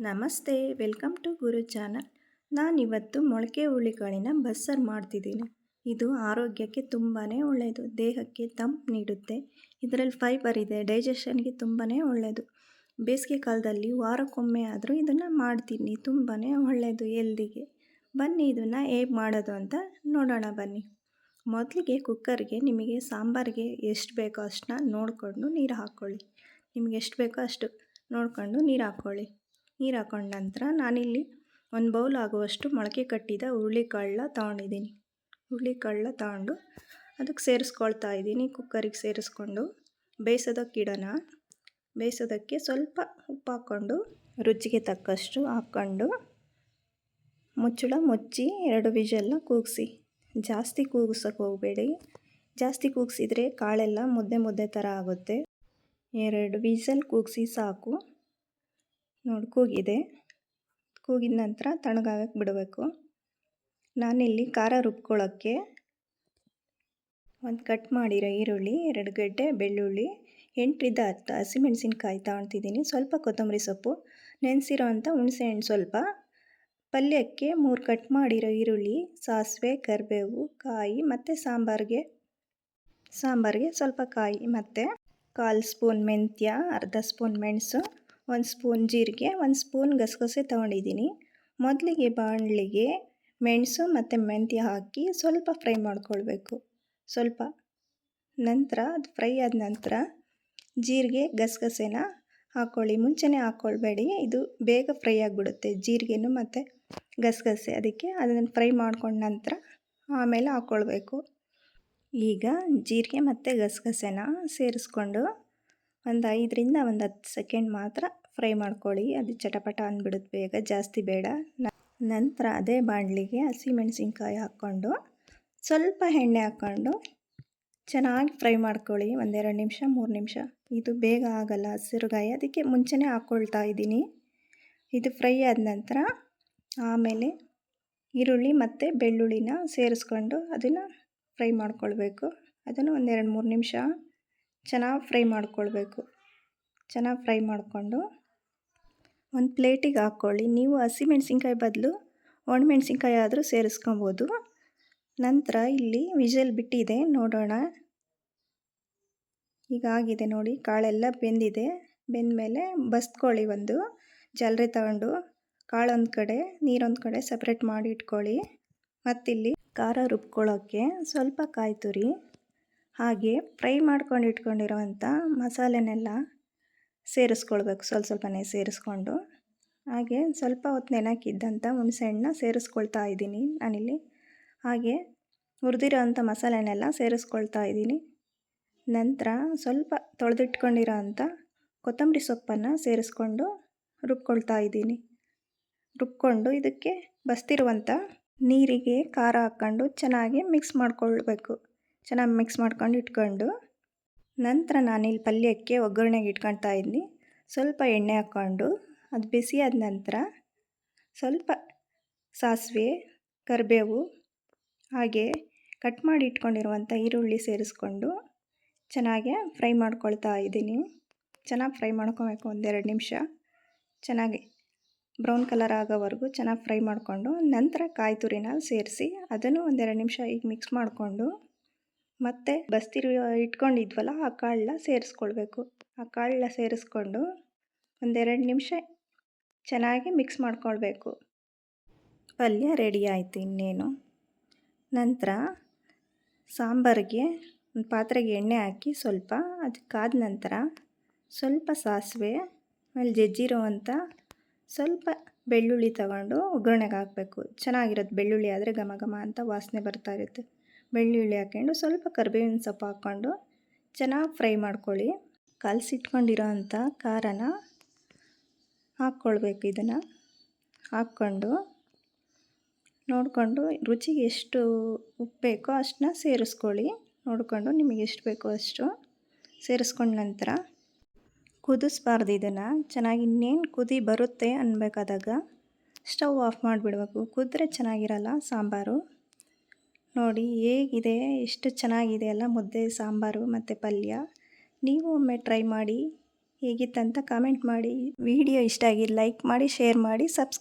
ನಮಸ್ತೆ, welcome to Guru channel. ನಾನಿವತ್ತು ಮೊಳಕೆ ಹುರುಳಿಕಾಳಿನ ಬಸ್ಸರ್ ಮಾಡ್ತಿದ್ದೀನಿ. ಇದು ಆರೋಗ್ಯಕ್ಕೆ ತುಂಬಾ ಒಳ್ಳೆಯದು ದೇಹಕ್ಕೆ ತಂಪು ನೀಡುತ್ತೆ. ಇದರಲ್ಲಿ ಫೈಬರ್ ಇದೆ ಡೈಜೆಷನ್ಗೆ ತುಂಬಾ ಒಳ್ಳೆಯದು ಬೇಸಿಗೆ ಕಾಲದಲ್ಲಿ ವಾರಕ್ಕೊಮ್ಮೆ ಆದರೂ ಇದನ್ನು ಮಾಡ್ತೀನಿ ತುಂಬಾ ಒಳ್ಳೆಯದು ಎಲ್ದಿಗೆ. ಬನ್ನಿ ಇದನ್ನು ಹೇಗೆ ಮಾಡೋದು ಅಂತ ನೋಡೋಣ ಬನ್ನಿ. ಮೊದಲಿಗೆ ಕುಕ್ಕರ್ಗೆ ನಿಮಗೆ ಸಾಂಬಾರಿಗೆ ಎಷ್ಟು ಬೇಕೋ ಅಷ್ಟನ್ನ ನೋಡಿಕೊಂಡು ನೀರು ಹಾಕ್ಕೊಳ್ಳಿ ನಿಮಗೆ ಎಷ್ಟು ಬೇಕೋ ಅಷ್ಟು ನೋಡಿಕೊಂಡು ನೀರು ಹಾಕ್ಕೊಳ್ಳಿ ನೀರು ಹಾಕೊಂಡ ನಂತರ ನಾನಿಲ್ಲಿ ಒಂದು ಬೌಲ್ ಆಗುವಷ್ಟು ಮೊಳಕೆ ಕಟ್ಟಿದ ಹುರುಳಿಕಾಳನ್ನ ತೊಗೊಂಡಿದ್ದೀನಿ. ಹುರುಳಿಕಾಳನ್ನ ತಗೊಂಡು ಅದಕ್ಕೆ ಸೇರಿಸ್ಕೊಳ್ತಾ ಇದ್ದೀನಿ, ಕುಕ್ಕರಿಗೆ ಸೇರಿಸ್ಕೊಂಡು. ಬೇಯಿಸೋದಕ್ಕೆ ಇಡೋಣ ಬೇಯಿಸೋದಕ್ಕೆ ಸ್ವಲ್ಪ ಉಪ್ಪು ಹಾಕ್ಕೊಂಡು, ರುಚಿಗೆ ತಕ್ಕಷ್ಟು ಹಾಕ್ಕೊಂಡು, ಮುಚ್ಚಳ ಮುಚ್ಚಿ ಎರಡು ವಿಜೆಲ್ಲ ಕೂಗಿಸಿ. ಜಾಸ್ತಿ ಕೂಗಿಸೋಕೆ ಹೋಗಬೇಡಿ. ಜಾಸ್ತಿ ಕೂಗಿಸಿದ್ರೆ ಕಾಳೆಲ್ಲ ಮುದ್ದೆ ಮುದ್ದೆ ಥರ ಆಗುತ್ತೆ. ಎರಡು ವಿಸಲ್ ಕೂಗಿಸಿ ಸಾಕು. ನೋಡಿ, ಕೂಗಿದೆ. ಕೂಗಿದ ನಂತರ ತಣ್ಣಗಾಗಕ್ಕೆ ಬಿಡಬೇಕು. ನಾನಿಲ್ಲಿ ಖಾರ ರುಬ್ಕೊಳ್ಳೋಕ್ಕೆ ಒಂದು ಕಟ್ ಮಾಡಿರೋ ಈರುಳ್ಳಿ, ಎರಡು ಗಡ್ಡೆ ಬೆಳ್ಳುಳ್ಳಿ ಎಂಟರಿಂದ ಹತ್ತು ಹಸಿಮೆಣಸಿನ್ಕಾಯಿ ತಗೊಳ್ತಿದ್ದೀನಿ ಸ್ವಲ್ಪ ಕೊತ್ತಂಬರಿ ಸೊಪ್ಪು, ನೆನೆಸಿರೋ ಅಂಥ ಹುಣಸೆಹಣ್ಣು ಸ್ವಲ್ಪ. ಪಲ್ಯಕ್ಕೆ ಮೂರು ಕಟ್ ಮಾಡಿರೋ ಈರುಳ್ಳಿ, ಸಾಸಿವೆ, ಕರಿಬೇವು, ಕಾಯಿ ಮತ್ತು ಸಾಂಬಾರಿಗೆ ಸಾಂಬಾರಿಗೆ ಸ್ವಲ್ಪ ಕಾಯಿ ಮತ್ತು ಕಾಲು ಸ್ಪೂನ್ ಮೆಂತ್ಯ, ಅರ್ಧ ಸ್ಪೂನ್ ಮೆಣಸು ಒಂದು ಸ್ಪೂನ್ ಜೀರಿಗೆ, ಒಂದು ಸ್ಪೂನ್ ಗಸಗಸೆ ತೊಗೊಂಡಿದ್ದೀನಿ. ಮೊದಲಿಗೆ ಬಾಣಲಿಗೆ ಮೆಣಸು ಮತ್ತು ಮೆಂತ್ಯ ಹಾಕಿ ಸ್ವಲ್ಪ ಫ್ರೈ ಮಾಡ್ಕೊಳ್ಬೇಕು. ಸ್ವಲ್ಪ. ನಂತರ, ಅದು ಫ್ರೈ ಆದ ನಂತರ ಜೀರಿಗೆ, ಗಸಗಸೆನ ಹಾಕ್ಕೊಳ್ಳಿ ಮುಂಚೆನೇ ಹಾಕ್ಕೊಳ್ಬೇಡಿ ಇದು ಬೇಗ ಫ್ರೈ ಆಗಿಬಿಡುತ್ತೆ ಜೀರಿಗೆನೂ ಮತ್ತು ಗಸಗಸೆ. ಅದಕ್ಕೆ ಅದನ್ನು ಫ್ರೈ ಮಾಡ್ಕೊಂಡ ನಂತರ ಆಮೇಲೆ ಹಾಕ್ಕೊಳ್ಬೇಕು ಈಗ ಜೀರಿಗೆ ಮತ್ತು ಗಸಗಸೆನ ಸೇರಿಸ್ಕೊಂಡು ಒಂದು ಐದರಿಂದ ಒಂದು ಹತ್ತು ಸೆಕೆಂಡ್ ಮಾತ್ರ ಫ್ರೈ ಮಾಡ್ಕೊಳ್ಳಿ. ಅದು ಚಟಪಟ ಅಂದ್ಬಿಡುತ್ತೆ ಬೇಗ, ಜಾಸ್ತಿ ಬೇಡ. ನಂತರ ಅದೇ ಬಾಣಲಿಗೆ ಹಸಿಮೆಣಸಿನ್ಕಾಯಿ ಹಾಕ್ಕೊಂಡು ಸ್ವಲ್ಪ ಎಣ್ಣೆ ಹಾಕ್ಕೊಂಡು ಚೆನ್ನಾಗಿ ಫ್ರೈ ಮಾಡ್ಕೊಳ್ಳಿ. ಒಂದೆರಡು ನಿಮಿಷ, ಮೂರು ನಿಮಿಷ. ಇದು ಬೇಗ ಆಗಲ್ಲ ಹಸಿರುಗಾಯಿ. ಅದಕ್ಕೆ ಮುಂಚೆನೇ ಹಾಕ್ಕೊಳ್ತಾ ಇದ್ದೀನಿ. ಇದು ಫ್ರೈ ಆದ ನಂತರ ಆಮೇಲೆ ಈರುಳ್ಳಿ ಮತ್ತು ಬೆಳ್ಳುಳ್ಳಿನ ಸೇರಿಸ್ಕೊಂಡು ಅದನ್ನು ಫ್ರೈ ಮಾಡ್ಕೊಳ್ಬೇಕು. ಅದನ್ನು ಒಂದೆರಡು ಮೂರು ನಿಮಿಷ ಚೆನ್ನಾಗಿ ಫ್ರೈ ಮಾಡ್ಕೊಳ್ಬೇಕು. ಚೆನ್ನಾಗಿ ಫ್ರೈ ಮಾಡಿಕೊಂಡು ಒಂದು ಪ್ಲೇಟಿಗೆ ಹಾಕ್ಕೊಳ್ಳಿ. ನೀವು ಹಸಿಮೆಣ್ಸಿನ್ಕಾಯಿ ಬದಲು ಒಣಮೆಣ್ಸಿನ್ಕಾಯಿ ಆದರೂ ಸೇರಿಸ್ಕೊಬೋದು. ನಂತರ ಇಲ್ಲಿ ವಿಜಲ್ ಬಿಟ್ಟಿದೆ, ನೋಡೋಣ. ಈಗ ಆಗಿದೆ ನೋಡಿ, ಕಾಳೆಲ್ಲ ಬೆಂದಿದೆ. ಬೆಂದ ಮೇಲೆ ಬಸ್ಕೊಳ್ಳಿ ಒಂದು ಜಾಲರಿ ತಗೊಂಡು ಕಾಳೊಂದು ಕಡೆ, ನೀರೊಂದು ಕಡೆ ಸಪ್ರೇಟ್ ಮಾಡಿ ಇಟ್ಕೊಳ್ಳಿ. ಮತ್ತಿಲ್ಲಿ ಖಾರ ರುಬ್ಕೊಳ್ಳೋಕ್ಕೆ ಸ್ವಲ್ಪ ಕಾಯಿ ತುರಿ ಹಾಗೆ ಫ್ರೈ ಮಾಡ್ಕೊಂಡು ಇಟ್ಕೊಂಡಿರೋವಂಥ ಮಸಾಲೆನೆಲ್ಲ ಸೇರಿಸ್ಕೊಳ್ಬೇಕು. ಸ್ವಲ್ಪ ಸ್ವಲ್ಪನೇ ಸೇರಿಸ್ಕೊಂಡು. ಹಾಗೆ ಸ್ವಲ್ಪ ಹೊತ್ತು ನೆನಕಿದ್ದಂಥ ಹುಣಸೆಹಣ್ಣನ್ನ ಸೇರಿಸ್ಕೊಳ್ತಾ ಇದ್ದೀನಿ ನಾನಿಲ್ಲಿ. ಹಾಗೆ ಹುರಿದಿರೋ ಅಂಥ ಮಸಾಲೆನೆಲ್ಲ ಸೇರಿಸ್ಕೊಳ್ತಾ ಇದ್ದೀನಿ. ನಂತರ ಸ್ವಲ್ಪ ತೊಳೆದಿಟ್ಕೊಂಡಿರೋ ಅಂಥ ಕೊತ್ತಂಬರಿ ಸೊಪ್ಪನ್ನು ಸೇರಿಸ್ಕೊಂಡು ರುಬ್ಕೊಳ್ತಾ ಇದ್ದೀನಿ. ರುಬ್ಕೊಂಡು ಇದಕ್ಕೆ ಬಸ್ತಿರುವಂಥ ನೀರಿಗೆ ಖಾರ ಹಾಕ್ಕೊಂಡು ಚೆನ್ನಾಗಿ ಮಿಕ್ಸ್ ಮಾಡ್ಕೊಳ್ಬೇಕು. ಚೆನ್ನಾಗಿ ಮಿಕ್ಸ್ ಮಾಡ್ಕೊಂಡು ಇಟ್ಕೊಂಡು ನಂತರ ನಾನಿಲ್ಲಿ ಪಲ್ಯಕ್ಕೆ ಒಗ್ಗರಣೆಗೆ ಇಟ್ಕೊಳ್ತಾ ಇದ್ದೀನಿ. ಸ್ವಲ್ಪ ಎಣ್ಣೆ ಹಾಕ್ಕೊಂಡು ಅದು ಬಿಸಿ ಆದ ನಂತರ ಸ್ವಲ್ಪ ಸಾಸಿವೆ, ಕರಿಬೇವು ಹಾಗೆ ಕಟ್ ಮಾಡಿ ಇಟ್ಕೊಂಡಿರುವಂಥ ಈರುಳ್ಳಿ ಸೇರಿಸ್ಕೊಂಡು ಚೆನ್ನಾಗೆ ಫ್ರೈ ಮಾಡ್ಕೊಳ್ತಾ ಇದ್ದೀನಿ. ಚೆನ್ನಾಗಿ ಫ್ರೈ ಮಾಡ್ಕೊಬೇಕು ಒಂದೆರಡು ನಿಮಿಷ. ಚೆನ್ನಾಗಿ ಬ್ರೌನ್ ಕಲರ್ ಆಗೋವರೆಗೂ ಚೆನ್ನಾಗಿ ಫ್ರೈ ಮಾಡಿಕೊಂಡು ನಂತರ ಕಾಯಿ ತುರಿನ ಸೇರಿಸಿ ಅದನ್ನು ಒಂದೆರಡು ನಿಮಿಷ ಈಗ ಮಿಕ್ಸ್ ಮಾಡಿಕೊಂಡು ಮತ್ತು ಬಸ್ತಿರು ಇಟ್ಕೊಂಡಿದ್ವಲ್ಲ, ಆ ಕಾಳನ್ನ ಸೇರಿಸ್ಕೊಳ್ಬೇಕು. ಆ ಕಾಳನ್ನ ಸೇರಿಸ್ಕೊಂಡು ಒಂದೆರಡು ನಿಮಿಷ ಚೆನ್ನಾಗಿ ಮಿಕ್ಸ್ ಮಾಡ್ಕೊಳ್ಬೇಕು. ಪಲ್ಯ ರೆಡಿ ಆಯಿತು ಇನ್ನೇನು. ನಂತರ ಸಾಂಬಾರಿಗೆ ಒಂದು ಪಾತ್ರೆಗೆ ಎಣ್ಣೆ ಹಾಕಿ ಸ್ವಲ್ಪ ಅದಕ್ಕಾದ ನಂತರ ಸ್ವಲ್ಪ ಸಾಸಿವೆ, ಆಮೇಲೆ ಜಜ್ಜಿರುವಂಥ ಸ್ವಲ್ಪ ಬೆಳ್ಳುಳ್ಳಿ ತಗೊಂಡು ಒಗ್ಗರಣೆಗೆ ಹಾಕಬೇಕು. ಚೆನ್ನಾಗಿರುತ್ತೆ ಬೆಳ್ಳುಳ್ಳಿ ಆದರೆ ಘಮ ಘಮ ಅಂತ ವಾಸನೆ ಬರ್ತಾ ಇರುತ್ತೆ. ಬೆಳ್ಳುಳ್ಳಿ ಹಾಕ್ಕೊಂಡು ಸ್ವಲ್ಪ ಕರಿಬೇವಿನ ಸೊಪ್ಪು ಹಾಕ್ಕೊಂಡು ಚೆನ್ನಾಗಿ ಫ್ರೈ ಮಾಡ್ಕೊಳ್ಳಿ. ಕಲಸಿಟ್ಕೊಂಡಿರೋ ಅಂಥ ಖಾರನ ಹಾಕ್ಕೊಳ್ಬೇಕು ಇದನ್ನು. ಹಾಕ್ಕೊಂಡು ನೋಡಿಕೊಂಡು ರುಚಿಗೆ ಎಷ್ಟು ಉಪ್ಪು ಬೇಕೋ ಅಷ್ಟನ್ನ ಸೇರಿಸ್ಕೊಳ್ಳಿ. ನೋಡಿಕೊಂಡು ನಿಮಗೆ ಎಷ್ಟು ಬೇಕೋ ಅಷ್ಟು ಸೇರಿಸ್ಕೊಂಡ ನಂತರ ಕುದಿಸ್ಬಾರ್ದು ಇದನ್ನು. ಚೆನ್ನಾಗಿ ಇನ್ನೇನು ಕುದಿ ಬರುತ್ತೆ ಅನ್ಬೇಕಾದಾಗ ಸ್ಟವ್ ಆಫ್ ಮಾಡಿಬಿಡ್ಬೇಕು. ಕುದ್ರೆ ಚೆನ್ನಾಗಿರಲ್ಲ ಸಾಂಬಾರು. ನೋಡಿ, ಹೇಗಿದೆ? ಎಷ್ಟು ಚೆನ್ನಾಗಿದೆ ಅಲ್ಲ ಮುದ್ದೆ, ಸಾಂಬಾರು ಮತ್ತು ಪಲ್ಯ. ನೀವು ಒಮ್ಮೆ ಟ್ರೈ ಮಾಡಿ. ಹೇಗಿತ್ತಂತ ಕಾಮೆಂಟ್ ಮಾಡಿ. ವಿಡಿಯೋ ಇಷ್ಟ ಆಗಿ ಲೈಕ್ ಮಾಡಿ ಶೇರ್ ಮಾಡಿ ಸಬ್ಸ್